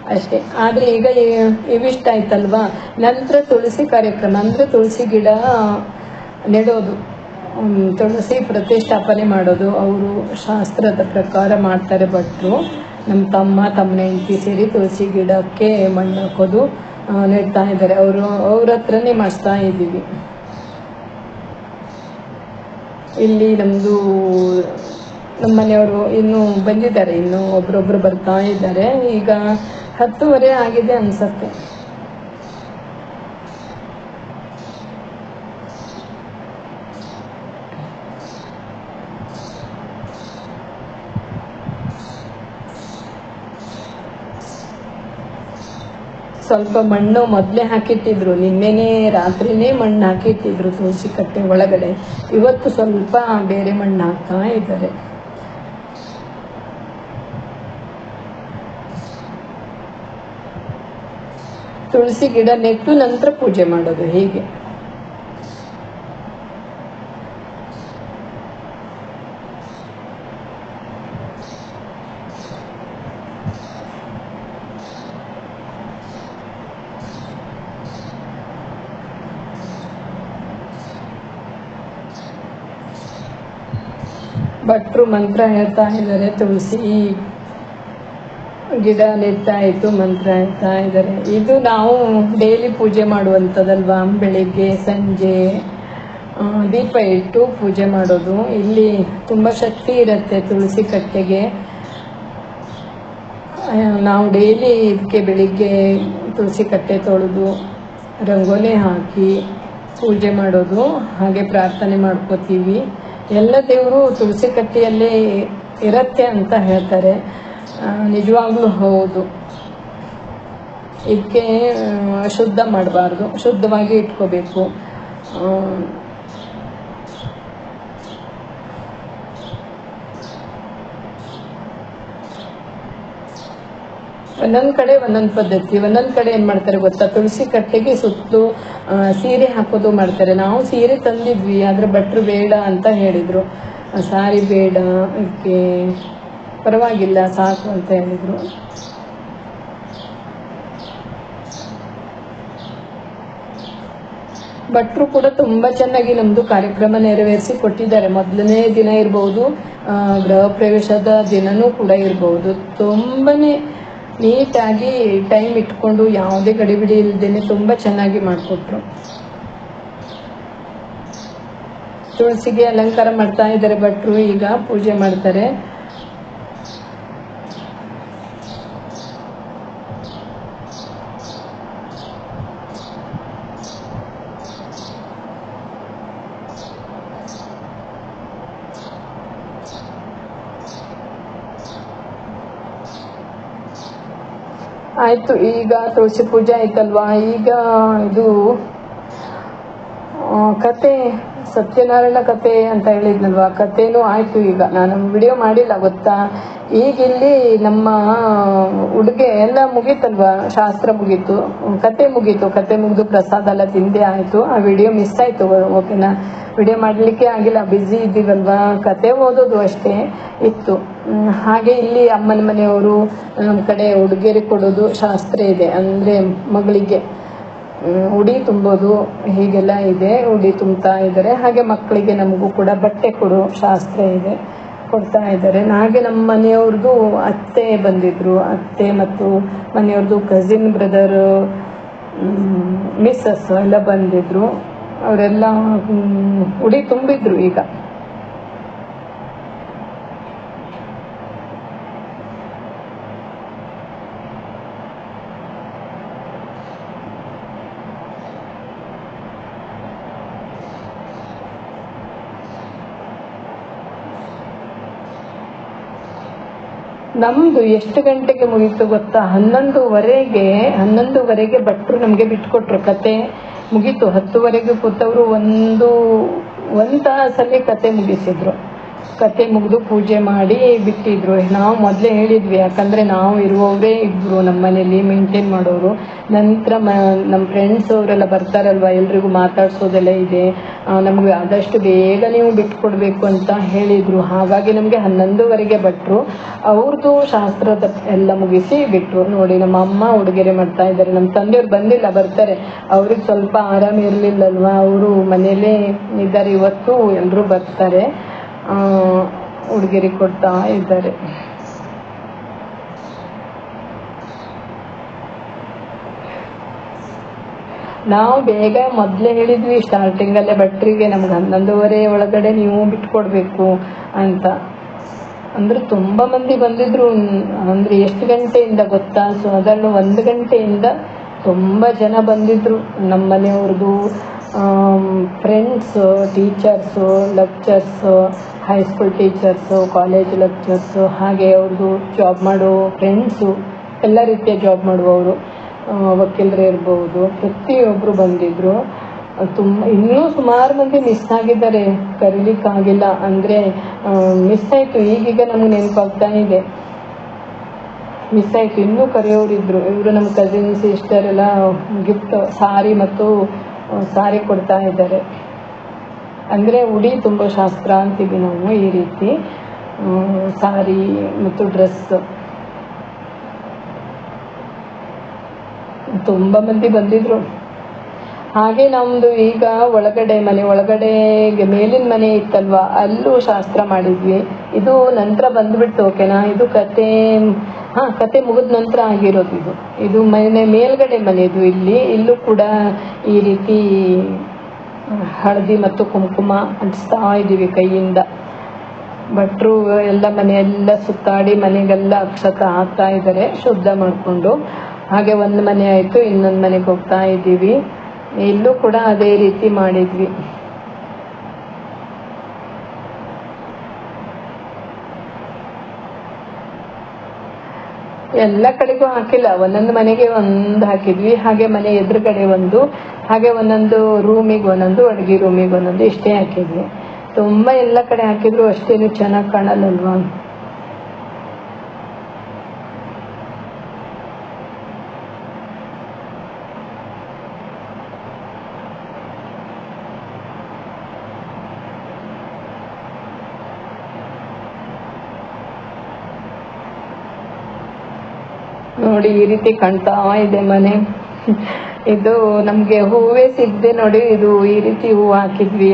ಅಷ್ಟೇ. ಆದರೆ ಈಗ ಇವಿಷ್ಟ ಆಯ್ತಲ್ವಾ? ನಂತರ ತುಳಸಿ ಕಾರ್ಯಕ್ರಮ ಅಂದರೆ ತುಳಸಿ ಗಿಡ ನೆಡೋದು. ತುಳಸಿ ಪ್ರತಿಷ್ಠಾಪನೆ ಮಾಡೋದು. ಅವರು ಶಾಸ್ತ್ರದ ಪ್ರಕಾರ ಮಾಡ್ತಾರೆ ಭಟ್ರು. ನಮ್ಮ ತಮ್ಮ ತಮ್ಮನ ಹೆಂಡತಿ ಸೇರಿ ತುಳಸಿ ಗಿಡಕ್ಕೆ ಮಣ್ಣು ಹಾಕೋದು ನೆಡ್ತಾ ಇದ್ದಾರೆ. ಅವರು ಅವ್ರ ಹತ್ರನೇ ಮಾಡಿಸ್ತಾ ಇದ್ದೀವಿ. ಇಲ್ಲಿ ನಮ್ಮದು ನಮ್ಮ ಮನೆಯವರು ಇನ್ನೂ ಬಂದಿದ್ದಾರೆ. ಇನ್ನೂ ಒಬ್ರೊಬ್ರು ಬರ್ತಾ ಇದ್ದಾರೆ. ಈಗ ಹತ್ತುವರೆ ಆಗಿದೆ ಅನ್ಸತ್ತೆ. ಸ್ವಲ್ಪ ಮಣ್ಣು ಮೊದಲೇ ಹಾಕಿಟ್ಟಿದ್ರು, ನಿನ್ನೆನೇ ರಾತ್ರಿನೇ ಮಣ್ಣು ಹಾಕಿಟ್ಟಿದ್ರು ತುಳಸಿ ಕಟ್ಟೆ ಒಳಗಡೆ. ಇವತ್ತು ಸ್ವಲ್ಪ ಬೇರೆ ಮಣ್ಣು ಹಾಕ್ತಾ ಇದ್ದಾರೆ. ತುಳಸಿ ಗಿಡ ನೆಟ್ಟು ನಂತರ ಪೂಜೆ ಮಾಡೋದು ಹೀಗೆ? ಭಟ್ರು ಮಂತ್ರ ಹೇಳ್ತಾ ಇದ್ದಾರೆ. ತುಳಸಿ ಗಿಡ ನೆಡ್ತಾ ಇತ್ತು ಮಂತ್ರ ಹೇಳ್ತಾ ಇದ್ದಾರೆ. ಇದು ನಾವು ಡೈಲಿ ಪೂಜೆ ಮಾಡುವಂಥದ್ದಲ್ವಾ? ಬೆಳಿಗ್ಗೆ, ಸಂಜೆ ದೀಪ ಇಟ್ಟು ಪೂಜೆ ಮಾಡೋದು. ಇಲ್ಲಿ ತುಂಬ ಶಕ್ತಿ ಇರುತ್ತೆ ತುಳಸಿ ಕಟ್ಟೆಗೆ. ನಾವು ಡೈಲಿ ಇದಕ್ಕೆ ಬೆಳಿಗ್ಗೆ ತುಳಸಿ ಕಟ್ಟೆ ತೊಳೆದು ರಂಗೋಲಿ ಹಾಕಿ ಪೂಜೆ ಮಾಡೋದು. ಹಾಗೆ ಪ್ರಾರ್ಥನೆ ಮಾಡ್ಕೋತೀವಿ. ಎಲ್ಲ ದೇವರು ತುಳಸಿ ಕಟ್ಟಿಯಲ್ಲಿ ಇರತ್ತೆ ಅಂತ ಹೇಳ್ತಾರೆ. ನಿಜವಾಗ್ಲೂ ಹೌದು. ಇದಕ್ಕೆ ಶುದ್ಧ ಮಾಡಬಾರ್ದು. ಶುದ್ಧವಾಗಿ ಇಟ್ಕೋಬೇಕು. ಒಂದೊಂದು ಕಡೆ ಒಂದೊಂದು ಪದ್ಧತಿ, ಒಂದೊಂದು ಕಡೆ ಏನು ಮಾಡ್ತಾರೆ ಗೊತ್ತಾ? ತುಳಸಿ ಕಟ್ಟೆಗೆ ಸುತ್ತಲೂ ಸೀರೆ ಹಾಕೋದು ಮಾಡ್ತಾರೆ. ನಾವು ಸೀರೆ ತಂದಿದ್ವಿ, ಆದರೆ ಭಟ್ರು ಬೇಡ ಅಂತ ಹೇಳಿದರು. ಸಾರಿ ಬೇಡ, ಅದಕ್ಕೆ ಪರವಾಗಿಲ್ಲ, ಸಾಕು ಅಂತ ಹೇಳಿದರು. ಭಟ್ರು ಕೂಡ ತುಂಬ ಚೆನ್ನಾಗಿ ನಮ್ಮದು ಕಾರ್ಯಕ್ರಮ ನೆರವೇರಿಸಿ ಕೊಟ್ಟಿದ್ದಾರೆ. ಮೊದಲನೇ ದಿನ ಇರ್ಬೋದು ಗೃಹ ಪ್ರವೇಶದ ದಿನನೂ ಕೂಡ ಇರ್ಬೋದು. ತುಂಬನೇ ನೀಟಾಗಿ ಟೈಮ್ ಇಟ್ಕೊಂಡು ಯಾವುದೇ ಗಡಿಬಿಡಿ ಇಲ್ಲದೇನೆ ತುಂಬ ಚೆನ್ನಾಗಿ ಮಾಡಿಕೊಟ್ರು. ತುಳಸಿಗೆ ಅಲಂಕಾರ ಮಾಡ್ತಾ ಇದ್ದಾರೆ ಭಟ್ರು, ಈಗ ಪೂಜೆ ಮಾಡ್ತಾರೆ. ಆಯ್ತು, ಈಗ ತುಳಸಿ ಪೂಜೆ ಆಯ್ತಲ್ವಾ? ಈಗ ಇದು ಕತೆ, ಸತ್ಯನಾರಾಯಣ ಕತೆ ಅಂತ ಹೇಳಿದ್ನಲ್ವಾ? ಕತೆನೂ ಆಯ್ತು ಈಗ. ನಾನು ವಿಡಿಯೋ ಮಾಡಿಲ್ಲ, ಗೊತ್ತಾ? ಈಗ ಇಲ್ಲಿ ನಮ್ಮ ಉಡುಗೆ ಎಲ್ಲ ಮುಗೀತಲ್ವಾ? ಶಾಸ್ತ್ರ ಮುಗೀತು. ಕತೆ ಮುಗೀತು. ಕತೆ ಮುಗಿದು ಪ್ರಸಾದ ಎಲ್ಲ ತಿಂದೆ ಆಯ್ತು. ಆ ವಿಡಿಯೋ ಮಿಸ್ ಆಯ್ತು. ಓಕೆನಾ ವಿಡಿಯೋ ಮಾಡಲಿಕ್ಕೆ ಆಗಿಲ್ಲ. ಬ್ಯುಸಿ ಇದ್ದೀವಲ್ವಾ? ಕತೆ ಓದೋದು ಅಷ್ಟೇ ಇತ್ತು. ಹಾಗೆ ಇಲ್ಲಿ ಅಮ್ಮನ ಮನೆಯವರು ನಮ್ಮ ಕಡೆ ಉಡುಗೆರೆ ಕೊಡೋದು ಶಾಸ್ತ್ರ ಇದೆ. ಅಂದರೆ ಮಗಳಿಗೆ. ಉಡಿ ತುಂಬೋದು. ಹೀಗೆಲ್ಲ ಇದೆ. ಉಡಿ ತುಂಬ್ತಾ ಇದ್ದಾರೆ. ಹಾಗೆ ಮಕ್ಕಳಿಗೆ ನಮಗೂ ಕೂಡ ಬಟ್ಟೆ ಕೊಡೋ ಶಾಸ್ತ್ರ ಇದೆ. ಕೊಡ್ತಾ ಇದ್ದಾರೆ. ಹಾಗೆ ನಮ್ಮ ಮನೆಯವ್ರದ್ದು ಅತ್ತೆ ಬಂದಿದ್ರು. ಅತ್ತೆ ಮತ್ತು ಮನೆಯವ್ರದ್ದು ಕಸಿನ್ ಬ್ರದರ್ ಮಿಸ್ಸಸ್ ಎಲ್ಲ ಬಂದಿದ್ರು. ಅವರೆಲ್ಲ ಉಡಿ ತುಂಬಿದ್ರು ಈಗ. ನಮ್ದು ಎಷ್ಟು ಗಂಟೆಗೆ ಮುಗೀತು ಗೊತ್ತಾ? ಹನ್ನೊಂದುವರೆಗೆ ಹನ್ನೊಂದುವರೆಗೆ ಭಟ್ರು ನಮಗೆ ಬಿಟ್ಕೊಟ್ರು. ಕತೆ ಮುಗೀತು. ಹತ್ತುವರೆಗೂ ಕೂತವರು ಒಂದು ಒಂದು ತಾಸಲ್ಲಿ ಕತೆ ಮುಗಿಸಿದ್ರು. ಕತೆ ಮುಗಿದು ಪೂಜೆ ಮಾಡಿ ಬಿಟ್ಟಿದ್ರು. ನಾವು ಮೊದಲೇ ಹೇಳಿದ್ವಿ, ಯಾಕಂದರೆ ನಾವು ಇರುವವರೇ ಇಬ್ಬರು ನಮ್ಮ ಮನೇಲಿ ಮೇಂಟೈನ್ ಮಾಡೋರು. ನಂತರ ಮ ನಮ್ಮ ಫ್ರೆಂಡ್ಸ್ ಅವರೆಲ್ಲ ಬರ್ತಾರಲ್ವ, ಎಲ್ರಿಗೂ ಮಾತಾಡ್ಸೋದೆಲ್ಲ ಇದೆ. ನಮಗೆ ಆದಷ್ಟು ಬೇಗ ನೀವು ಬಿಟ್ಕೊಡ್ಬೇಕು ಅಂತ ಹೇಳಿದರು. ಹಾಗಾಗಿ ನಮಗೆ ಹನ್ನೊಂದುವರೆಗೆ ಭಟ್ರು. ಅವ್ರದ್ದು ಶಾಸ್ತ್ರದ ಎಲ್ಲ ಮುಗಿಸಿ ಬಿಟ್ರು. ನೋಡಿ, ನಮ್ಮ ಅಮ್ಮ ಉಡುಗೆರೆ ಮಾಡ್ತಾ ಇದ್ದಾರೆ. ನಮ್ಮ ತಂದೆಯವ್ರು ಬಂದಿಲ್ಲ, ಬರ್ತಾರೆ. ಅವ್ರಿಗೆ ಸ್ವಲ್ಪ ಆರಾಮ ಇರಲಿಲ್ಲಲ್ವ? ಅವರು ಮನೇಲೇ ಇದ್ದಾರೆ. ಇವತ್ತು ಎಲ್ಲರೂ ಬರ್ತಾರೆ. ಉಡುಗೊರೆ ಕೊಡ್ತಾ ಇದ್ದಾರೆ. ನಾವು ಬೇಗ ಮೊದಲೇ ಹೇಳಿದ್ವಿ ಸ್ಟಾರ್ಟಿಂಗ್ ಅಲ್ಲೇ ಭಟ್ರಿಗೆ ನಮ್ಗೆ ಹನ್ನೊಂದುವರೆ ಒಳಗಡೆ ನೀವು ಬಿಟ್ಕೊಡ್ಬೇಕು ಅಂತ. ಅಂದ್ರೆ ತುಂಬಾ ಮಂದಿ ಬಂದಿದ್ರು, ಅಂದ್ರೆ ಎಷ್ಟು ಗಂಟೆಯಿಂದ ಗೊತ್ತಾ? ಸಾಧಾರಣ ಒಂದು ಗಂಟೆಯಿಂದ ತುಂಬಾ ಜನ ಬಂದಿದ್ರು. ನಮ್ಮ ಮನೆಯವ್ರದ್ದು friends teachers lecturers high school teachers college lecturers ಹಾಗೆ ಅವ್ರದ್ದು ಜಾಬ್ ಮಾಡೋ ಫ್ರೆಂಡ್ಸು ಎಲ್ಲ ರೀತಿಯ ಜಾಬ್ ಮಾಡುವವರು ವಕೀಲರೇ ಇರ್ಬೋದು. ಪ್ರತಿಯೊಬ್ಬರು ಬಂದಿದ್ರು. ತುಂಬ ಇನ್ನೂ ಸುಮಾರು ಮಂದಿ ಮಿಸ್ ಆಗಿದ್ದಾರೆ. ಕರೀಲಿಕ್ಕಾಗಿಲ್ಲ ಅಂದರೆ ಮಿಸ್ ಆಯಿತು. ಈಗೀಗ ನಮ್ಗೆ ನೆನಪಾಗ್ತಾ ಇದೆ. ಮಿಸ್ ಆಯಿತು. ಇನ್ನೂ ಕರೆಯೋರಿದ್ರು ಇವರು ನಮ್ಮ ಕಸಿನ್ ಸಿಸ್ಟರ್ ಎಲ್ಲ ಗಿಫ್ಟ್ ಸಾರಿ ಮತ್ತು ಸಾರಿ ಕೊಡ್ತಾ ಇದ್ದಾರೆ. ಅಂದರೆ ಉಡಿ ತುಂಬ ಶಾಸ್ತ್ರ ಅಂತೀವಿ ನಾವು ಈ ರೀತಿ. ಸಾರಿ ಮತ್ತು ಡ್ರೆಸ್. ತುಂಬ ಮಂದಿ ಬಂದಿದ್ರು. ಹಾಗೆ ನಮ್ದು ಈಗ ಒಳಗಡೆ ಮನೆ ಒಳಗಡೆ ಮೇಲಿನ ಮನೆ ಇತ್ತಲ್ವಾ, ಅಲ್ಲೂ ಶಾಸ್ತ್ರ ಮಾಡಿದ್ವಿ. ಇದು ನಂತರ ಬಂದ್ಬಿಡ್ತು ಓಕೆನಾ ಇದು ಕತೆ ಹಾ, ಕತೆ ಮುಗಿದ ನಂತರ ಆಗಿರೋದು ಇದು. ಇದು ಮನೆ ಮೇಲ್ಗಡೆ ಮನೆಯದು. ಇಲ್ಲಿ, ಇಲ್ಲೂ ಕೂಡ ಈ ರೀತಿ ಹಳದಿ ಮತ್ತು ಕುಂಕುಮ ಅಂಟಿಸ್ತಾ ಇದ್ದೀವಿ ಕೈಯಿಂದ. ಭಟ್ರು ಎಲ್ಲ ಮನೆಯೆಲ್ಲ ಸುತ್ತಾಡಿ ಮನೆಗೆಲ್ಲ ಅಕ್ಷತ ಆಗ್ತಾ ಇದ್ದಾರೆ, ಶುದ್ಧ ಮಾಡಿಕೊಂಡು. ಹಾಗೆ ಒಂದು ಮನೆ ಆಯಿತು, ಇನ್ನೊಂದು ಮನೆಗೆ ಹೋಗ್ತಾ ಇದ್ದೀವಿ. ಇಲ್ಲೂ ಕೂಡ ಅದೇ ರೀತಿ ಮಾಡಿದ್ವಿ. ಎಲ್ಲ ಕಡೆಗೂ ಹಾಕಿಲ್ಲ. ಒಂದೊಂದು ಮನೆಗೆ ಒಂದು ಹಾಕಿದ್ವಿ. ಹಾಗೆ ಮನೆ ಎದುರುಗಡೆ ಒಂದು, ಹಾಗೆ ಒಂದೊಂದು ರೂಮಿಗೆ ಒಂದೊಂದು, ಅಡುಗೆ ರೂಮಿಗೆ ಒಂದೊಂದು ಇಷ್ಟೇ ಹಾಕಿದ್ವಿ. ತುಂಬ ಎಲ್ಲ ಕಡೆ ಹಾಕಿದ್ರು ಅಷ್ಟೇನು ಚೆನ್ನಾಗಿ ಕಾಣಲ್ಲಲ್ವಾ ನೋಡಿ ಈ ರೀತಿ ಕಾಣ್ತಾ ಇದೆ ಮನೆ. ಇದು ನಮ್ಗೆ ಹೂವೇ ಸಿಗದೆ ನೋಡಿ ಇದು ಈ ರೀತಿ ಹೂವು ಹಾಕಿದ್ವಿ.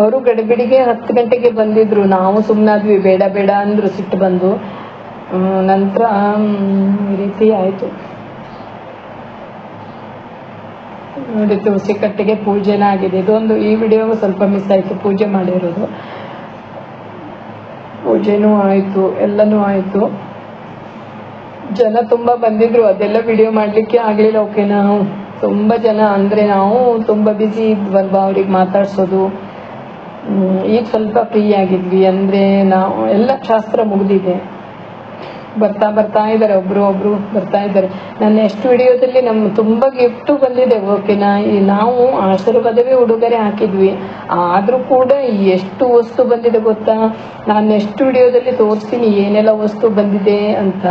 ಅವರು ಗಡಿಬಿಡಿಗೆ ಹತ್ತು ಗಂಟೆಗೆ ಬಂದಿದ್ರು. ನಾವು ಸುಮ್ಮನಾದ್ವಿ ಬೇಡ ಬೇಡ ಅಂದ್ರು ಸಿಟ್ಟು ಬಂದು. ನಂತರ ಈ ರೀತಿ ಆಯ್ತು. ನೋಡಿ ತುಳಸಿ ಕಟ್ಟೆಗೆ ಪೂಜೆನ ಆಗಿದೆ. ಇದೊಂದು ಈ ವಿಡಿಯೋ ಸ್ವಲ್ಪ ಮಿಸ್ ಆಯ್ತು. ಪೂಜೆ ಮಾಡಿರೋದು. ಪೂಜೆನೂ ಆಯ್ತು. ಎಲ್ಲನೂ ಆಯ್ತು. ಜನ ತುಂಬಾ ಬಂದಿದ್ರು. ಅದೆಲ್ಲ ವಿಡಿಯೋ ಮಾಡ್ಲಿಕ್ಕೆ ಆಗ್ಲಿಲ್ಲ ಓಕೆ ನಾವು. ತುಂಬಾ ಜನ ಅಂದ್ರೆ ನಾವು ತುಂಬಾ ಬಿಸಿ ಇದ್ವಲ್ವಾ ಅವ್ರಿಗೆ ಮಾತಾಡ್ಸೋದು. ಈಗ ಸ್ವಲ್ಪ ಫ್ರೀ ಆಗಿದ್ವಿ. ಅಂದ್ರೆ ನಾವು, ಎಲ್ಲ ಶಾಸ್ತ್ರ ಮುಗ್ದಿದೆ. ಬರ್ತಾ ಬರ್ತಾ ಇದ್ದಾರೆ, ಒಬ್ರು ಒಬ್ರು ಬರ್ತಾ ಇದ್ದಾರೆ. ನನ್ನ ಎಷ್ಟು ವಿಡಿಯೋದಲ್ಲಿ ನಮ್ಮ ತುಂಬಾ ಗಿಫ್ಟ್ ಬಂದಿದೆ ಓಕೆನಾ ನಾವು ಆಶೀರ್ವಾದವೇ ಉಡುಗೊರೆ ಹಾಕಿದ್ವಿ. ಆದ್ರೂ ಕೂಡ ಎಷ್ಟು ವಸ್ತು ಬಂದಿದೆ ಗೊತ್ತಾ? ನಾನು ಎಷ್ಟು ವಿಡಿಯೋದಲ್ಲಿ ತೋರಿಸ್ತೀನಿ ಏನೆಲ್ಲ ವಸ್ತು ಬಂದಿದೆ ಅಂತ.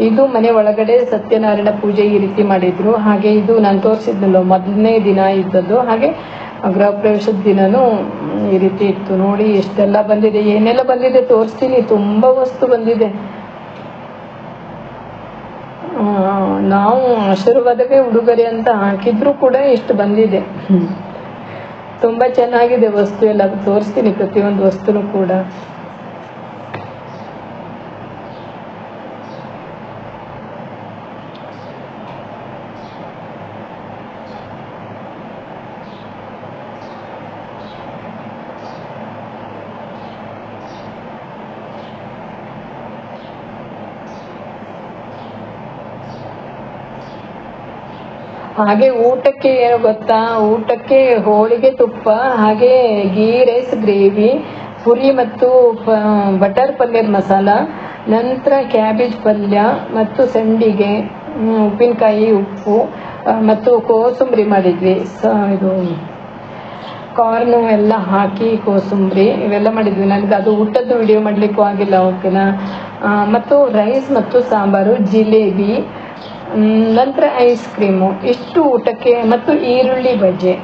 ಇದು ಮನೆ ಒಳಗಡೆ ಸತ್ಯನಾರಾಯಣ ಪೂಜೆ ಈ ರೀತಿ ಮಾಡಿದ್ರು. ಹಾಗೆ ಇದು ನಾನು ತೋರಿಸಿದ್ನಲ್ಲ, ಮೊದಲನೇ ದಿನ ಇದ್ದದ್ದು. ಹಾಗೆ ಗೃಹ ಪ್ರವೇಶದ ದಿನನೂ ಈ ರೀತಿ ಇತ್ತು. ನೋಡಿ, ಎಷ್ಟೆಲ್ಲ ಬಂದಿದೆ, ಏನೆಲ್ಲ ಬಂದಿದೆ ತೋರಿಸ್ತೀನಿ. ತುಂಬಾ ವಸ್ತು ಬಂದಿದೆ. ನಾವು ಆಶೀರ್ವಾದಕ್ಕೆ ಉಡುಗೊರೆ ಅಂತ ಹಾಕಿದ್ರು ಕೂಡ ಇಷ್ಟು ಬಂದಿದೆ. ತುಂಬಾ ಚೆನ್ನಾಗಿದೆ ವಸ್ತು ಎಲ್ಲ ತೋರಿಸ್ತೀನಿ ಪ್ರತಿಯೊಂದು ವಸ್ತುನು ಕೂಡ ಹಾಗೆ ಊಟಕ್ಕೆ ಏನು ಗೊತ್ತಾ? ಊಟಕ್ಕೆ ಹೋಳಿಗೆ ತುಪ್ಪ, ಹಾಗೆ ಗೀ ರೈಸ್ ಗ್ರೇವಿ ಪುರಿ ಮತ್ತು ಬಟರ್ ಪಲ್ಯದ ಮಸಾಲ, ನಂತರ ಕ್ಯಾಬೇಜ್ ಪಲ್ಯ ಮತ್ತು ಸಂಡಿಗೆ ಉಪ್ಪಿನಕಾಯಿ, ಉಪ್ಪು ಮತ್ತು ಕೋಸಂಬರಿ ಮಾಡಿದ್ವಿ. ಸ, ಇದು ಕಾರ್ನು ಎಲ್ಲ ಹಾಕಿ ಕೋಸಂಬರಿ ಇವೆಲ್ಲ ಮಾಡಿದ್ವಿ. ನನಗೆ ಅದು ಊಟದ್ದು ವಿಡಿಯೋ ಮಾಡಲಿಕ್ಕೂ ಆಗಿಲ್ಲ ಓಕೆನಾ ಮತ್ತು ರೈಸ್ ಮತ್ತು ಸಾಂಬಾರು, ಜಿಲೇಬಿ ನಂತರ ಐಸ್ ಕ್ರೀಮು ಇಷ್ಟು ಊಟಕ್ಕೆ ಮತ್ತು ಈರುಳ್ಳಿ ಬಜ್ಜೆ.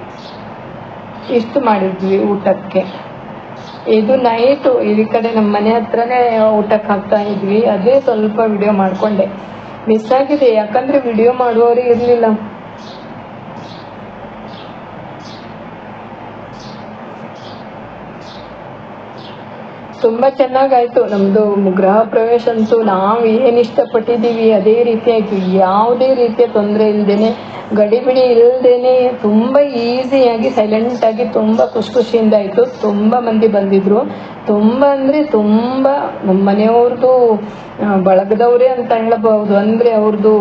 ಇಷ್ಟು ಮಾಡಿದ್ವಿ ಊಟಕ್ಕೆ. ಇದು ನೈಟು ಈ ಕಡೆ ನಮ್ಮ ಮನೆ ಹತ್ರನೇ ಊಟಕ್ಕೆ ಹಾಕ್ತಾ ಇದ್ವಿ. ಅದೇ ಸ್ವಲ್ಪ ವಿಡಿಯೋ ಮಾಡ್ಕೊಂಡೆ. ಮಿಸ್ ಆಗಿದೆ, ಯಾಕಂದ್ರೆ ವಿಡಿಯೋ ಮಾಡುವವರೇ ಇರಲಿಲ್ಲ. ತುಂಬಾ ಚೆನ್ನಾಗಾಯ್ತು. ನಮ್ದು ಗೃಹ ಪ್ರವೇಶ ಅಂತೂ ನಾವು ಏನ್ ಇಷ್ಟಪಟ್ಟಿದ್ದೀವಿ ಅದೇ ರೀತಿ ಯಾವುದೇ ರೀತಿಯ ತೊಂದರೆ ಇಲ್ದೇನೆ, ಗಡಿಬಿಡಿ ಇಲ್ದೇನೆ ತುಂಬಾ ಈಸಿಯಾಗಿ ಸೈಲೆಂಟ್ ಆಗಿ ತುಂಬಾ ಖುಷಿ ಖುಷಿಯಿಂದ ಆಯ್ತು. ತುಂಬಾ ಮಂದಿ ಬಂದಿದ್ರು. ತುಂಬಾ ಅಂದ್ರೆ ತುಂಬಾ ನಮ್ಮ ಮನೆಯವ್ರದ್ದು ಬಳಗದವರೇ ಅಂತ ಹೇಳಬಹುದು. ಅಂದ್ರೆ ಅವ್ರದ್ದು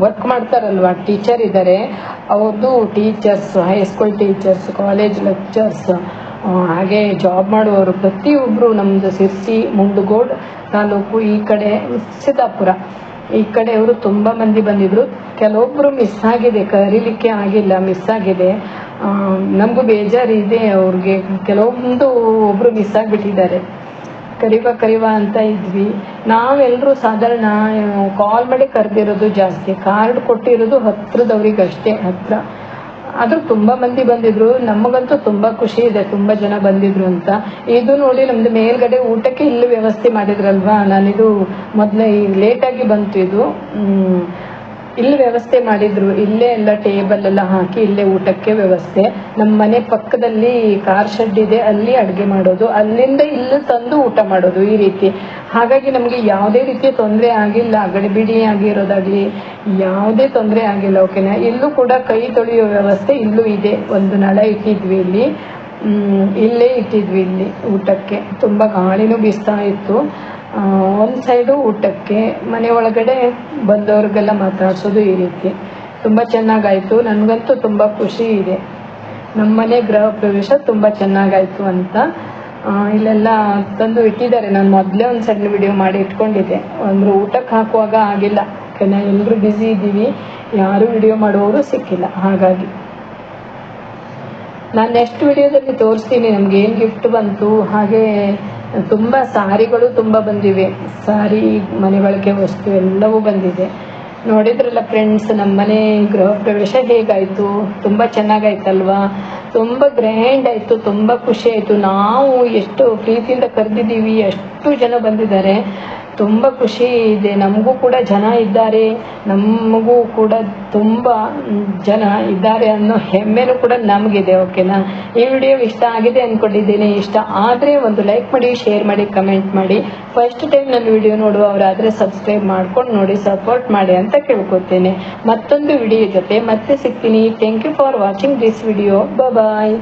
ವರ್ಕ್ ಮಾಡ್ತಾರಲ್ವಾ ಟೀಚರ್ ಇದ್ದಾರೆ ಅವ್ರದ್ದು teachers high school teachers college lecturers ಹಾಗೆ ಜಾಬ್ ಮಾಡುವವರು ಪ್ರತಿಯೊಬ್ಬರು ನಮ್ಮದು ಸಿರ್ಸಿ ಮುಂಡಗೋಡ್ ತಾಲೂಕು ಈ ಕಡೆ ಸಿದ್ದಾಪುರ ಈ ಕಡೆಯವರು ತುಂಬ ಮಂದಿ ಬಂದಿದ್ರು. ಕೆಲವೊಬ್ಬರು ಮಿಸ್ ಆಗಿದೆ, ಕರೀಲಿಕ್ಕೆ ಆಗಿಲ್ಲ ಮಿಸ್ ಆಗಿದೆ. ನಮಗೂ ಬೇಜಾರಿದೆ ಅವ್ರಿಗೆ. ಕೆಲವೊಂದು ಒಬ್ಬರು ಮಿಸ್ ಆಗಿಬಿಟ್ಟಿದ್ದಾರೆ. ಕರಿವಾ ಕರಿವ ಅಂತ ಇದ್ವಿ. ನಾವೆಲ್ಲರೂ ಸಾಧಾರಣ ಕಾಲ್ ಮಾಡಿ ಕರೆದಿರೋದು ಜಾಸ್ತಿ. ಕಾರ್ಡ್ ಕೊಟ್ಟಿರೋದು ಹತ್ರದವ್ರಿಗೆ ಅಷ್ಟೇ ಹತ್ರ. ಆದ್ರೂ ತುಂಬಾ ಮಂದಿ ಬಂದಿದ್ರು. ನಮಗಂತೂ ತುಂಬಾ ಖುಷಿ ಇದೆ. ತುಂಬಾ ಜನ ಬಂದಿದ್ರು ಅಂತ. ಇದು ನೋಡಿ ನಮ್ದು ಮೇಲ್ಗಡೆ ಊಟಕ್ಕೆ ಇಲ್ಲಿ ವ್ಯವಸ್ಥೆ ಮಾಡಿದ್ರಲ್ವಾ? ನಾನಿದು ಮೊದಲೇ ಲೇಟಾಗಿ ಬಂತು ಇದು. ಹ್ಮ್, ಇಲ್ಲಿ ವ್ಯವಸ್ಥೆ ಮಾಡಿದ್ರು. ಇಲ್ಲೇ ಎಲ್ಲ ಟೇಬಲ್ ಎಲ್ಲ ಹಾಕಿ ಇಲ್ಲೇ ಊಟಕ್ಕೆ ವ್ಯವಸ್ಥೆ. ನಮ್ಮ ಮನೆ ಪಕ್ಕದಲ್ಲಿ ಕಾರ್ ಶೆಡ್ ಇದೆ, ಅಲ್ಲಿ ಅಡುಗೆ ಮಾಡೋದು. ಅಲ್ಲಿಂದ ಇಲ್ಲಿ ತಂದು ಊಟ ಮಾಡೋದು ಈ ರೀತಿ. ಹಾಗಾಗಿ ನಮಗೆ ಯಾವುದೇ ರೀತಿಯ ತೊಂದರೆ ಆಗಿಲ್ಲ. ಗಡಿಬಿಡಿ ಆಗಿರೋದಾಗ್ಲಿ ಯಾವುದೇ ತೊಂದರೆ ಆಗಿಲ್ಲ ಓಕೆನಾ ಇಲ್ಲೂ ಕೂಡ ಕೈ ತೊಳೆಯೋ ವ್ಯವಸ್ಥೆ ಇಲ್ಲೂ ಇದೆ. ಒಂದು ನಳ ಇಟ್ಟಿದ್ವಿ ಇಲ್ಲಿ. ಇಲ್ಲೇ ಇಟ್ಟಿದ್ವಿ ಇಲ್ಲಿ ಊಟಕ್ಕೆ. ತುಂಬ ಗಾಳಿನೂ ಬೀಸ್ತಾ ಇತ್ತು. ಒಂದು ಸೈಡು ಊಟಕ್ಕೆ, ಮನೆ ಒಳಗಡೆ ಬಂದವ್ರಿಗೆಲ್ಲ ಮಾತಾಡ್ಸೋದು ಈ ರೀತಿ. ತುಂಬ ಚೆನ್ನಾಗಾಯಿತು. ನನಗಂತೂ ತುಂಬ ಖುಷಿ ಇದೆ. ನಮ್ಮನೆ ಗೃಹ ಪ್ರವೇಶ ತುಂಬ ಚೆನ್ನಾಗಾಯಿತು ಅಂತ. ಇಲ್ಲೆಲ್ಲ ತಂದು ಇಟ್ಟಿದ್ದಾರೆ. ನಾನು ಮೊದಲೇ ಒಂದು ಸಣ್ಣ ವಿಡಿಯೋ ಮಾಡಿ ಇಟ್ಕೊಂಡಿದ್ದೆ. ಅಂದರೆ ಊಟಕ್ಕೆ ಹಾಕುವಾಗ ಆಗಿಲ್ಲ. ಯಾಕಂದ್ರೆ ಎಲ್ಲರೂ ಬ್ಯುಸಿ ಇದ್ದೀವಿ. ಯಾರೂ ವಿಡಿಯೋ ಮಾಡುವವರು ಸಿಕ್ಕಿಲ್ಲ. ಹಾಗಾಗಿ. ನಾನು ನೆಕ್ಸ್ಟ್ ವಿಡಿಯೋದಲ್ಲಿ ತೋರಿಸ್ತೀನಿ. ನಮ್ಗೆ ಏನು ಗಿಫ್ಟ್ ಬಂತು. ಹಾಗೆ ತುಂಬ ಸಾರಿಗಳು ತುಂಬ ಬಂದಿವೆ. ಸಾರಿ, ಮನೆ ಬಳಕೆ ವಸ್ತು ಎಲ್ಲವೂ ಬಂದಿದೆ. ನೋಡಿದ್ರಲ್ಲ ಫ್ರೆಂಡ್ಸ್ ನಮ್ಮನೆ ಗೃಹ ಪ್ರವೇಶ ಹೇಗಾಯಿತು? ತುಂಬ ಚೆನ್ನಾಗಾಯ್ತಲ್ವಾ? ತುಂಬ ಗ್ರ್ಯಾಂಡ್ ಆಯಿತು, ತುಂಬ ಖುಷಿ ಆಯಿತು. ನಾವು ಎಷ್ಟು ಪ್ರೀತಿಯಿಂದ ಕರೆದಿದ್ದೀವಿ, ಎಷ್ಟು ಜನ ಬಂದಿದ್ದಾರೆ. ತುಂಬ ಖುಷಿ ಇದೆ. ನಮಗೂ ಕೂಡ ಜನ ಇದ್ದಾರೆ. ನಮಗೂ ಕೂಡ ತುಂಬ ಜನ ಇದ್ದಾರೆ ಅನ್ನೋ ಹೆಮ್ಮೆನೂ ಕೂಡ ನಮಗಿದೆ ಓಕೆನಾ ಈ ವಿಡಿಯೋ ಇಷ್ಟ ಆಗಿದೆ ಅಂದ್ಕೊಂಡಿದ್ದೀನಿ ಇಷ್ಟ ಆದರೆ ಒಂದು ಲೈಕ್ ಮಾಡಿ ಶೇರ್ ಮಾಡಿ ಕಮೆಂಟ್ ಮಾಡಿ. ಫಸ್ಟ್ ಟೈಮ್ ನನ್ನ ವಿಡಿಯೋ ನೋಡುವವರಾದರೆ ಸಬ್ಸ್ಕ್ರೈಬ್ ಮಾಡ್ಕೊಂಡು ನೋಡಿ ಸಪೋರ್ಟ್ ಮಾಡಿ ಅಂತ ಕೇಳ್ಕೊತೇನೆ. ಮತ್ತೊಂದು ವಿಡಿಯೋ ಜೊತೆ ಮತ್ತೆ ಸಿಗ್ತೀನಿ. Thank you for watching this video bye